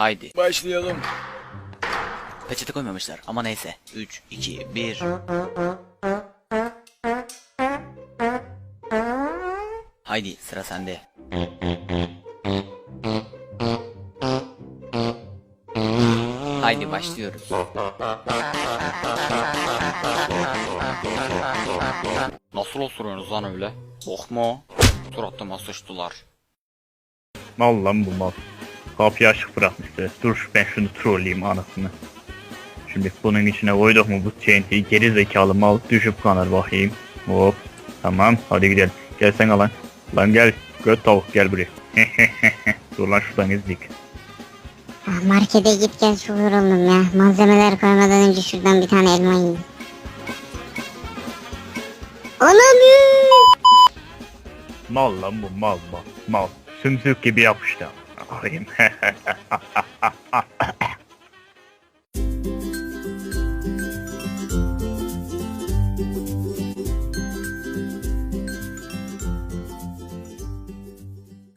Haydi. Başlayalım. Peçete koymamışlar ama neyse. 3, 2, 1. Haydi sıra sende. Haydi başlıyoruz. Nasıl osuruyorsunuz lan öyle? Mu? Suratıma sıçtılar. Mal lan bu mal. Kapıyı açık bırakmıştı. Dur ben şunu trolleyeyim anasını. Şimdi bunun içine koyduk mu bu TNT'yi geri zekalı mal düşüp kanar bakayım. Hop. Tamam hadi gidelim. Gel sen lan. Lan gel. Göt tavuk gel buraya. Dur lan şuradan izleyik. Ah, Markete git gel çok yoruldum ya. Malzemeler koymadan önce şuradan bir tane elma yiyeyim. Anam Mal lan bu mal mal mal. Sümsük gibi yapıştı. Bakayım.